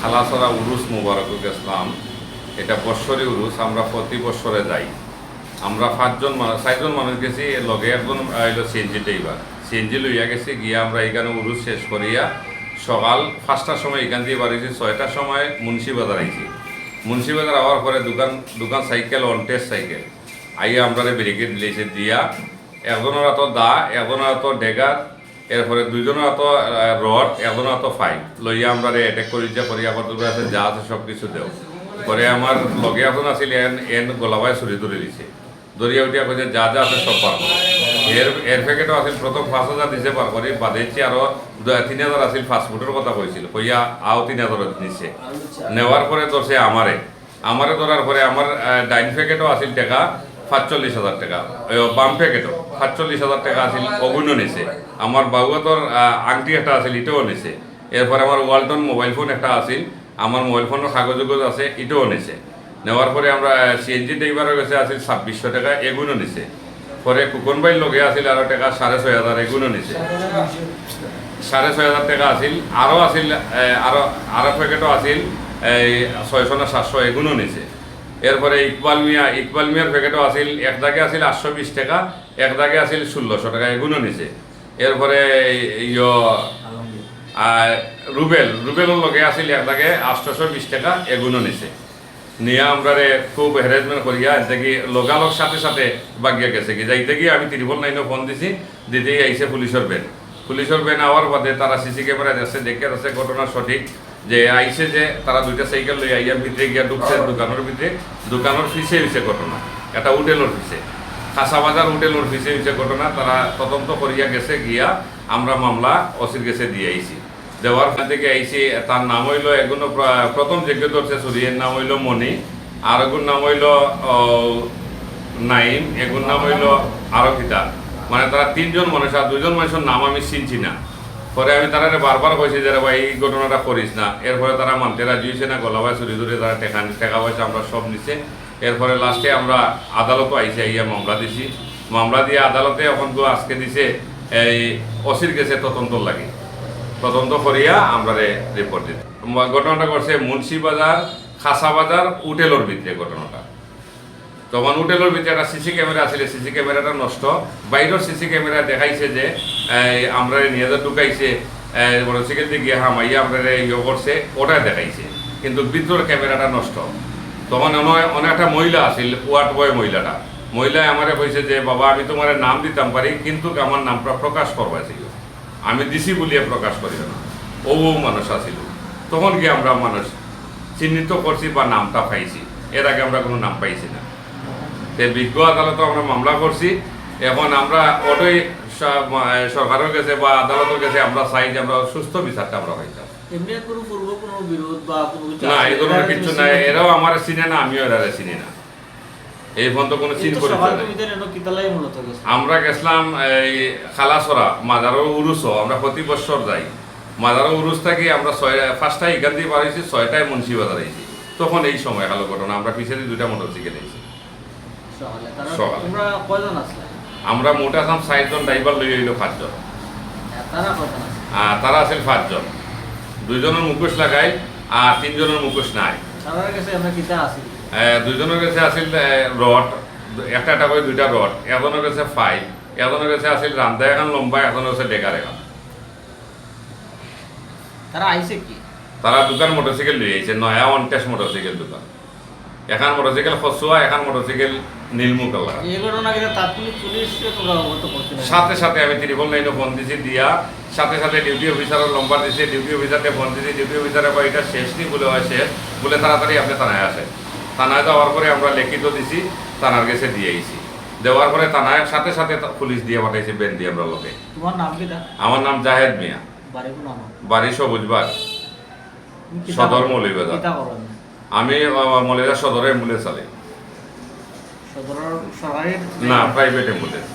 খালাসরা উরুস মুবারক গেছিলাম এটা বৎসরি উরুস, আমরা প্রতি বৎসরে যাই। আমরা পাঁচজন মানুষ, চারজন মানুষ গেছি লগে একজন আইলো সিএনজি ড্রাইভার। সিএনজি লইয়া গেছি, গিয়া আমরা এখানে উরুস শেষ করিয়া সকাল পাঁচটার সময় এখান দিয়ে বাড়িছি, ছয়টার সময় মুন্সিবাজার আইছি। মুন্সিবাজার আওয়ার পরে দোকান দোকান সাইকেল অনটেস্ট সাইকেল। আইয়া আমরা ব্যারিকেড দিয়েছে, দিয়া একজনের হাত দা, একজনের হাত ডেগার এরপরে দুইজনের হাত রড একজনের হাত ফাইভ লইয়া আমরা অ্যাটেক করি, যা করিয়া কত আছে, যা আছে সব কিছু দেও। পরে আমার লগে এখন আছিল, এন এন গোলাবাই চুরি ধরে দিছে দরিয়া উঠিয়া কইছে, যা যা আছে সব পার এর এর প্যাকেটও আছিল, প্রথম পাঁচ হাজার দিছে পার করে বাদেছি আরও দু- তিন হাজার আছিল ফাস্ট ফুডের কথা কইছিল। কইয়া আও তিন হাজার দিছে নেওয়ার পরে ধরছে আমারে। আমারে ধরার পরে আমার ডাইন প্যাকেটও আছিল টাকা সাতচল্লিশ হাজার টাকা। বাম প্যাকেটও সাতচল্লিশ হাজার টাকা আছিল অগুণ্য নিছে। আমার বাবুয়াতর আংটি একটা আছিল এটাও নিছে। এরপরে আমার ওয়ালটন মোবাইল ফোন একটা আছিল আমার মোবাইল ফোনের কাগজ আছে এটাও নিছে। নেওয়ার পরে আমরা সিএনজি ড্রাইভারের কাছে আছিল ছাব্বিশশো টাকা এগুলো নিছে। পরে কুকনবাইর লগে আছিল আরও টাকা সাড়ে ছয় হাজার এগুলো নিছে। সাড়ে ছয় হাজার টাকা আছিল আরও আছিল এ, আরও আরও প্যাকেটও আছিল এই ছয়শো না সাতশো এগুলো নিছে। এরপরে ইকবাল মিয়া, ইকবাল মিয়ার প্যাকেটও আছিল, এক দাগে আছিল আটশো বিশ টাকা, এক দাগে আছিল ষোলোশো টাকা, এগুলো নিছে। এরপরে ইয় আর রুবেল লগে আছিল এক দাগে আটশোশো বিশ টাকা, এগুলো নিছে। নিয়ে আমরা খুব হ্যারাসমেন্ট করিয়া দেখি লগালগ সাথে সাথে বাগিয়া গেছে কি? যাইতে গিয়ে আমি ত্রিপল নাইনে ফোন দিছি, দিতেই আইসে পুলিশের বেন পুলিশের বেন আওয়ার বাদে তারা সিসি ক্যামেরা আছে, দেখে আছে ঘটনা সঠিক। যে আইসে যে তারা দুইটা সাইকেল লই আইয়া ভিতরে গিয়া ঢুকছে দোকানের ভিতরে দোকানের ফিসে হয়েছে ঘটনা, এটা হোটেলের ফিসে খাসা বাজার হোটেলের ফিসে হয়েছে ঘটনা তারা তদন্ত করিয়া গেছে, গিয়া আমরা মামলা অসির গেছে দিয়ে আইছি দেওয়ার পর থেকে আইসি তার নাম হইল এগুলো প্রথম যোগ্য ধরছে সুরিয়ের নাম হইল মণি। আর এগুর নাম হইল নাইম এগুর নাম হইল আরকিতা মানে তারা তিনজন মানুষ আর দুজন মানুষের নাম আমি চিনছি না। পরে আমি তারা বারবার কইছি যে রে ভাই, এই ঘটনাটা করিস না। এরপরে তারা মানতে রাজি হয়েছে না গলাবাই চুরি ধরে তারা টেকা টাকা পয়সা আমরা সব নিছে। এরপরে লাস্টে আমরা আদালতও আইসে, আইয়া মামলা দিছি। মামলা দিয়ে আদালতে এখন তো আজকে দিছে, এই অসির গেছে তদন্ত লাগে। তদন্ত করিয়া আমরা রিপোর্ট দিতে। ঘটনাটা করছে মুন্সিবাজার খাসা বাজার উটেলোর ভিতরে ঘটনাটা। তখন উটেলোর ভিতরে একটা সিসি ক্যামেরা আছিল সিসি ক্যামেরাটা নষ্ট। বাইরের সিসি ক্যামেরা দেখাইছে যে আমরা নিয়ে ঢুকাইছে মোটরসাইকেল দিয়ে গিয়ে হামাইয়া আমরা ইয়ে করছে ওটা দেখাইছে। কিন্তু ভিতরের ক্যামেরাটা নষ্ট। তখন অনে- অনেক একটা মহিলা আছিল ওয়ার্ড বয় মহিলাটা। মহিলায় আমারে কইছে যে, বাবা, আমি তোমার নাম দিতাম পারি কিন্তু আমার নামটা প্রকাশ করবা ছিল আমি দিছি বলিয়া প্রকাশ করিও না। ও মানুষ আছিল। তখন কি আমরা মানুষ চিহ্নিত করছি বা নামটা পাইছি। এর আগে আমরা কোনো নাম পাইছি না। তে বিজ্ঞ আদালতে আমরা মামলা করছি। এখন আমরা ওটাই সরকারের কাছে বা আদালতের কাছে আমরা চাই যে আমরা সুস্থ বিচারটা আমরা কিছু না এই ধরনের কিছু নাই। এরাও আমার চিনে না আমিও এরা চিনি না। এই পর্যন্ত কোনো চিন করে। আমরা গেছিলাম এই খালাসরা মাজারও উরুসও আমরা প্রতি বছর যাই। মাজারও উরুস থাকি আমরা ছয় পাঁচটায় এখান দিয়ে বাড়াইছি ছয়টায় মুন্সিবাজার আইছি তখন এই সময় হলো ঘটনা আমরা পিছিয়ে দুইটা মোটরসাইকেল আইছি সকালে। আসলে? আমরা মোটা সাম ষাটজন ড্রাইভার লই হইল পাঁচজন আসলে? আর তারা আছিল পাঁচজন দুইজনের মুখোশ লাগাই আর তিনজনের মুখোশ নাই দুইজনের কাছে আছিল রড একটা একটা করে দুইটা রড এজনের কাছে ফাইভ এজনের কাছে আছিল রান্দা এখন লম্বা এজনের কাছে ডেকার এখন তারা আইছে কি? তারা দোকান মোটরসাইকেল লই আইছে নয়া অনটেস মোটরসাইকেল দোকান এখন মোটরসাইকেল খসুয়া এখন মোটরসাইকেল নীলমু কালার সাথে সাথে আমি ত্রিপল লাইনে ফোন দিছি দিয়া সাথে সাথে ডিউটি অফিসারের নম্বর দিছি ডিউটি অফিসারকে ফোন দিছি ডিউটি অফিসারে কয় এটা শেষ নি? বলে হয় শেষ। বলে তাড়াতাড়ি আপনি থানায় আসেন। থানায় যাওয়ার পরে আমরা লিখিত দিছি থানার কাছে দিয়ে আইছি। দেওয়ার পরে থানায় সাথে সাথে পুলিশ দিয়ে পাঠাইছে বেন দিয়ে আমরা লোকে। তোমার নাম কিতা? আমার নাম জাহেদ মিয়া। বাড়ি সবুজবাগ সদর করো? আমি মলেরা সদরে অ্যাম্বুলেন্স চালাই। না প্রাইভেট অ্যাম্বুলেন্স